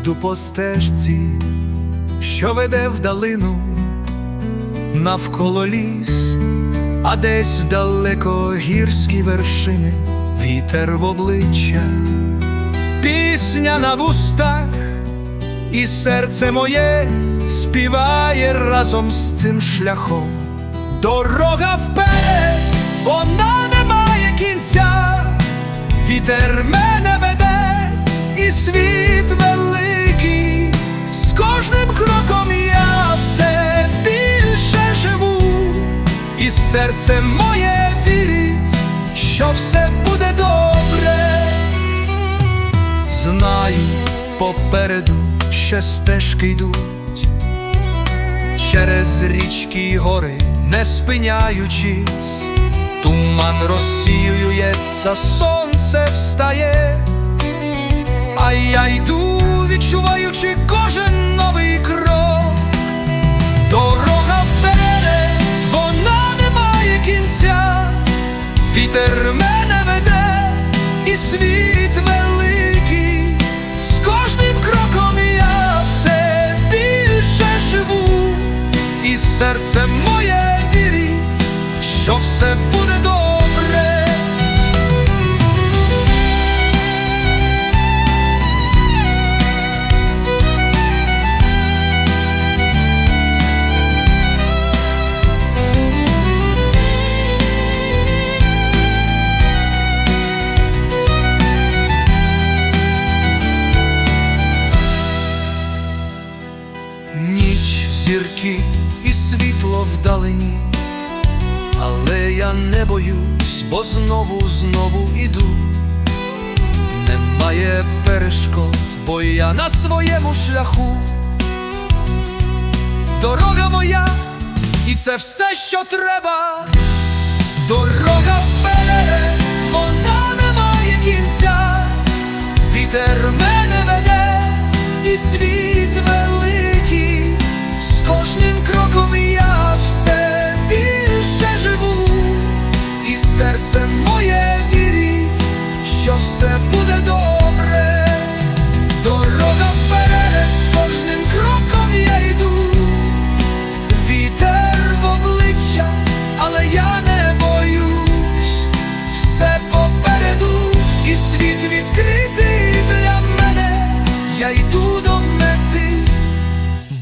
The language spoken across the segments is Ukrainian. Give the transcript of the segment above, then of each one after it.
Йду по стежці, що веде в долину, навколо ліс, а десь далеко гірські вершини, вітер в обличчя, пісня на вустах, і серце моє співає разом з цим шляхом. Дорога вперед, вона не має кінця, вітер мене веде, і світ серце моє вірить, що все буде добре. Знаю, попереду ще стежки йдуть через річки й гори, не спиняючись, туман розсіюється, сонце встає, вітер мене веде, і світ великий, з кожним кроком я все більше живу, і серце моє вірить, що все буде зірки і світло вдалині, але я не боюсь, бо знову, знову іду. Немає перешкод, бо я на своєму шляху. Дорога моя, і це все, що треба. Дорога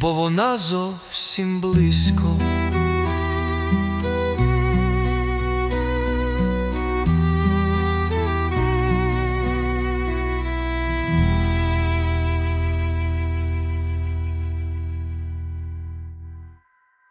бо вона зовсім близько.